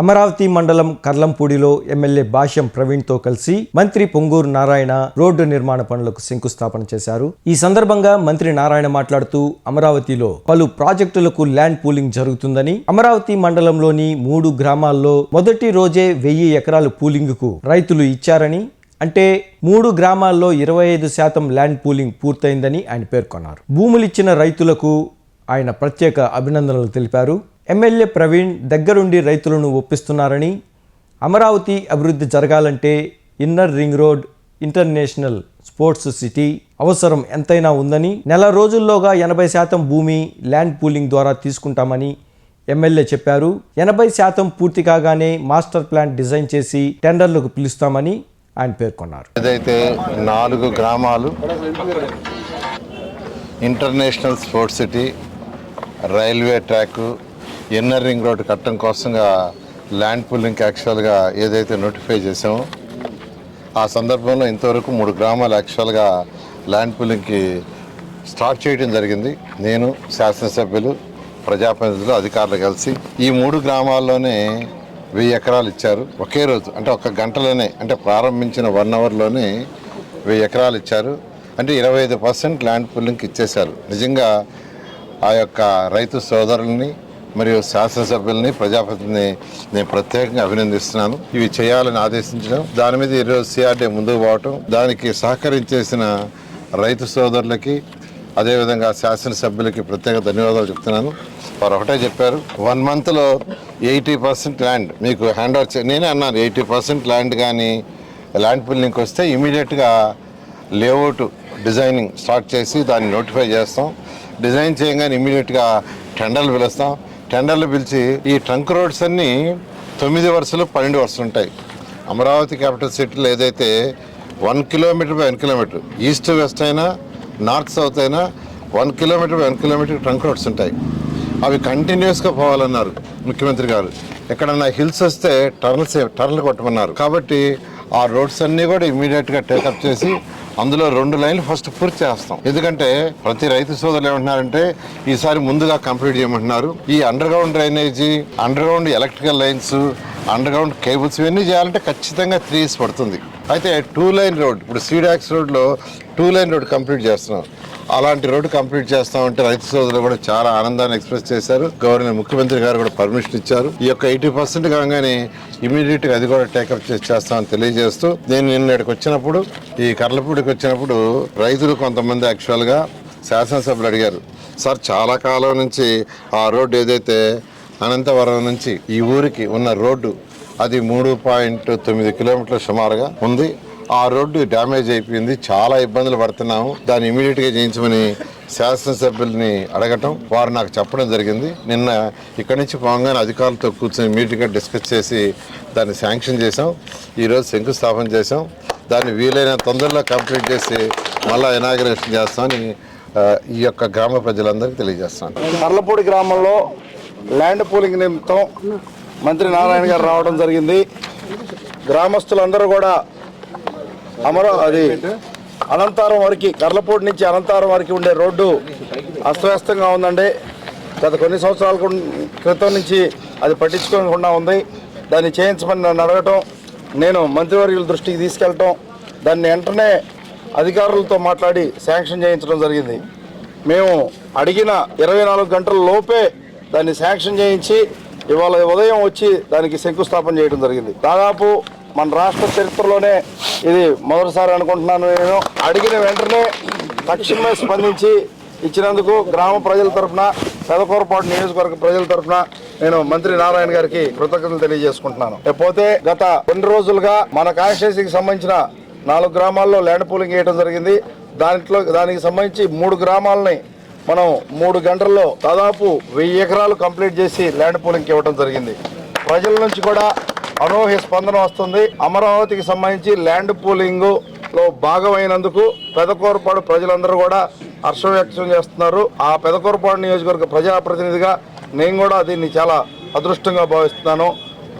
అమరావతి మండలం కర్లంపూడిలో ఎమ్మెల్యే భాష్యం ప్రవీణ్తో కలిసి మంత్రి పొంగూరు నారాయణ రోడ్డు నిర్మాణ పనులకు శంకుస్థాపన చేశారు. ఈ సందర్భంగా మంత్రి నారాయణ మాట్లాడుతూ అమరావతిలో పలు ప్రాజెక్టులకు ల్యాండ్ పూలింగ్ జరుగుతుందని అమరావతి మండలంలోని మూడు గ్రామాల్లో మొదటి రోజే వెయ్యి ఎకరాలు పూలింగ్కు రైతులు ఇచ్చారని అంటే మూడు గ్రామాల్లో ఇరవై ఐదు శాతం ల్యాండ్ పూలింగ్ పూర్తయిందని ఆయన పేర్కొన్నారు. భూములిచ్చిన రైతులకు ఆయన ప్రత్యేక అభినందనలు తెలిపారు. ఎమ్మెల్యే ప్రవీణ్ దగ్గరుండి రైతులను ఒప్పిస్తున్నారని అమరావతి అభివృద్ధి జరగాలంటే inner ring road international sports city అవసరం ఎంతైనా ఉందని నెల రోజుల్లోగా ఎనభై శాతం భూమి ల్యాండ్ పూలింగ్ ద్వారా తీసుకుంటామని ఎమ్మెల్యే చెప్పారు. ఎనభై శాతం పూర్తి కాగానే మాస్టర్ ప్లాన్ డిజైన్ చేసి టెండర్లకు పిలుస్తామని ఆయన పేర్కొన్నారు. ఏదైతే నాలుగు గ్రామాలు international sports city railway track inner ring road కట్టడం కోసంగా ల్యాండ్ పుల్లింగ్కి యాక్చువల్గా ఏదైతే నోటిఫై చేసామో ఆ సందర్భంలో ఇంతవరకు మూడు గ్రామాలు యాక్చువల్గా ల్యాండ్ పుల్లింగ్కి స్టార్ట్ చేయడం జరిగింది. నేను శాసనసభ్యులు ప్రజాప్రతినిధులు అధికారులు కలిసి ఈ మూడు గ్రామాల్లోనే వెయ్యి ఎకరాలు ఇచ్చారు. ఒకే రోజు అంటే ఒక గంటలోనే అంటే ప్రారంభించిన వన్ అవర్లోనే వెయ్యి ఎకరాలు ఇచ్చారు. అంటే ఇరవై ఐదు పర్సెంట్ ల్యాండ్ పుల్లింగ్కి ఇచ్చేశారు. నిజంగా ఆ యొక్క రైతు సోదరుల్ని మరియు శాసనసభ్యుల్ని ప్రజాప్రతిని నేను ప్రత్యేకంగా అభినందిస్తున్నాను. ఇవి చేయాలని ఆదేశించడం దాని మీద ఈరోజు సిఆర్డీ ముందుకు పోవటం దానికి సహకరించేసిన రైతు సోదరులకి అదేవిధంగా శాసనసభ్యులకి ప్రత్యేక ధన్యవాదాలు చెప్తున్నాను. వారు ఒకటే చెప్పారు వన్ మంత్లో ఎయిటీ పర్సెంట్ ల్యాండ్ మీకు హ్యాండ్ ఓవర్ నేనే అన్నాను ఎయిటీ పర్సెంట్ ల్యాండ్ కానీ ల్యాండ్ పుల్లింగ్కి వస్తే ఇమీడియట్గా లేఅవుట్ డిజైనింగ్ స్టార్ట్ చేసి దాన్ని నోటిఫై చేస్తాం. డిజైన్ చేయగానే ఇమీడియట్గా టెండర్లు పిలుస్తాం. టెండర్లు పిలిచి ఈ ట్రంక్ రోడ్స్ అన్నీ తొమ్మిది వరుసలు పన్నెండు వరుసలు ఉంటాయి. అమరావతి క్యాపిటల్ సిటీలో ఏదైతే one kilometre by one kilometre east west అయినా నార్త్ సౌత్ అయినా one kilometre by one kilometre trunk roads ఉంటాయి. అవి కంటిన్యూస్గా పోవాలన్నారు ముఖ్యమంత్రి గారు. ఎక్కడన్నా హిల్స్ వస్తే టర్నల్స్ టర్న్లు కొట్టమన్నారు. కాబట్టి ఆ రోడ్స్ అన్నీ కూడా ఇమీడియట్గా టేకప్ చేసి అందులో రెండు లైన్లు ఫస్ట్ పూర్తి చేస్తాం. ఎందుకంటే ప్రతి రైతు సోదరులు ఏమంటున్నారంటే ఈసారి ముందుగా కంప్లీట్ చేయమంటున్నారు. ఈ underground drainage underground electrical lines underground cables ఇవన్నీ చేయాలంటే ఖచ్చితంగా త్రీ ఇయర్స్ పడుతుంది. అయితే టూ లైన్ రోడ్ ఇప్పుడు సీడాక్స్ రోడ్లో టూ లైన్ రోడ్ కంప్లీట్ చేస్తున్నాం. అలాంటి రోడ్డు కంప్లీట్ చేస్తామంటే రైతు సోదరులు కూడా చాలా ఆనందాన్ని ఎక్స్ప్రెస్ చేశారు. గవర్నర్ ముఖ్యమంత్రి గారు కూడా పర్మిషన్ ఇచ్చారు. ఈ యొక్క ఎయిటీ పర్సెంట్ కాగానే ఇమీడియట్గా అది కూడా టేకప్ చేస్తామని తెలియజేస్తూ నేను నిన్న వచ్చినప్పుడు ఈ కర్లపూడికి వచ్చినప్పుడు రైతులు కొంతమంది యాక్చువల్గా శాసనసభ్యులు అడిగారు. సార్ చాలా కాలం నుంచి ఆ రోడ్డు ఏదైతే అనంతవరం నుంచి ఈ ఊరికి ఉన్న రోడ్డు అది మూడు పాయింట్ తొమ్మిది కిలోమీటర్ల సుమారుగా ఉంది. ఆ రోడ్డు డ్యామేజ్ అయిపోయింది. చాలా ఇబ్బందులు పడుతున్నాము. దాన్ని ఇమీడియట్గా చేయించమని శాసనసభ్యుల్ని అడగటం వారు నాకు చెప్పడం జరిగింది. నిన్న ఇక్కడి నుంచి పోగానే అధికారులతో కూర్చొని ఇమీడియట్ డిస్కస్ చేసి దాన్ని శాంక్షన్ చేసాం ఈరోజు శంకుస్థాపన చేసాం దాన్ని వీలైన తొందరలో కంప్లీట్ చేసి మళ్ళీ ఇనాగ్రేషన్ చేస్తామని ఈ యొక్క గ్రామ ప్రజలందరికీ తెలియజేస్తాను కర్లపూడి గ్రామంలో ల్యాండ్ పూలింగ్ నిమిత్తం మంత్రి నారాయణ గారు రావడం జరిగింది. గ్రామస్తులందరూ కూడా అమర అది అనంతారం వరకు కర్లపూడి నుంచి అనంతారం వరకు ఉండే రోడ్డు అస్తవ్యస్తంగా ఉందండి. గత కొన్ని సంవత్సరాల క్రితం నుంచి అది పట్టించుకోకుండా ఉంది. దాన్ని చేయించమని నన్ను అడగటం నేను మంత్రివర్యుల దృష్టికి తీసుకెళ్ళటం దాన్ని వెంటనే అధికారులతో మాట్లాడి శాంక్షన్ చేయించడం జరిగింది. మేము అడిగిన ఇరవై నాలుగు గంటల లోపే దాన్ని శాంక్షన్ చేయించి ఇవాళ ఉదయం వచ్చి దానికి శంకుస్థాపన చేయడం జరిగింది. దాదాపు మన రాష్ట్ర చరిత్రలోనే ఇది మొదటిసారి అనుకుంటున్నాను నేను. అడిగిన వెంటనే తక్షణమే స్పందించి ఇచ్చినందుకు గ్రామ ప్రజల తరఫున పెదకూరపాటు నియోజకవర్గ ప్రజల తరఫున నేను మంత్రి నారాయణ గారికి కృతజ్ఞతలు తెలియజేసుకుంటున్నాను. లేకపోతే గత కొన్ని రోజులుగా మన కాన్స్టిట్యూన్సీకి సంబంధించిన నాలుగు గ్రామాల్లో ల్యాండ్ పూలింగ్ వేయడం జరిగింది. దాంట్లో దానికి సంబంధించి మూడు గ్రామాలని మనం మూడు గంటల్లో దాదాపు వెయ్యి ఎకరాలు కంప్లీట్ చేసి ల్యాండ్ పూలింగ్కి ఇవ్వడం జరిగింది. ప్రజల నుంచి కూడా అనూహ్య స్పందన వస్తుంది. అమరావతికి సంబంధించి ల్యాండ్ పూలింగ్లో భాగమైనందుకు పెదకూరపాడు ప్రజలందరూ కూడా హర్షం వ్యక్తం చేస్తున్నారు. ఆ పెదకూరపాడు నియోజకవర్గ ప్రజాప్రతినిధిగా నేను కూడా దీన్ని చాలా అదృష్టంగా భావిస్తున్నాను.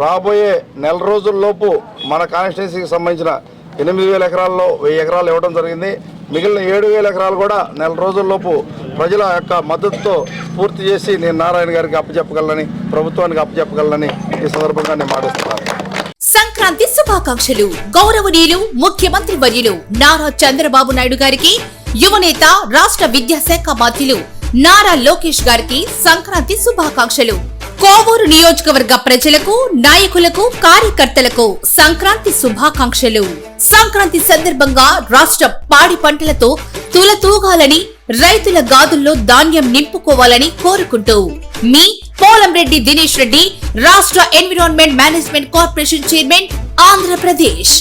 రాబోయే నెల రోజుల్లోపు మన కాన్స్టిట్యున్సీకి సంబంధించిన ఎనిమిది వేల ఎకరాల్లో వెయ్యి ఎకరాలు ఇవ్వడం జరిగింది. మిగిలిన ఏడు వేల ఎకరాలు కూడా నెల రోజుల్లోపు ప్రజల యొక్క మద్దతుతో పూర్తి చేసి నేను నారాయణ గారికి అప్పచెప్పగలనని ప్రభుత్వానికి అప్పచెప్పగలనని ఈ సందర్భంగా నేను సంక్రాంతి శుభాకాంక్షలు. గౌరవనీయులు ముఖ్యమంత్రి వర్యులు నారా చంద్రబాబు నాయుడు గారికి యువనేత రాష్ట్ర విద్యాశాఖ మంత్రులు నారా లోకేష్ గారికి సంక్రాంతి శుభాకాంక్షలు. కోవూరు నియోజకవర్గ ప్రజలకు నాయకులకు కార్యకర్తలకు సంక్రాంతి శుభాకాంక్షలు. సంక్రాంతి సందర్భంగా రాష్ట్ర పాడి పంటలతో తులతూగాలని రైతుల గాదుల్లో ధాన్యం నింపుకోవాలని కోరుకుంటూ మీ పోలంరెడ్డి దినేష్ రెడ్డి రాష్ట్ర environment management corporation chairman Andhra Pradesh.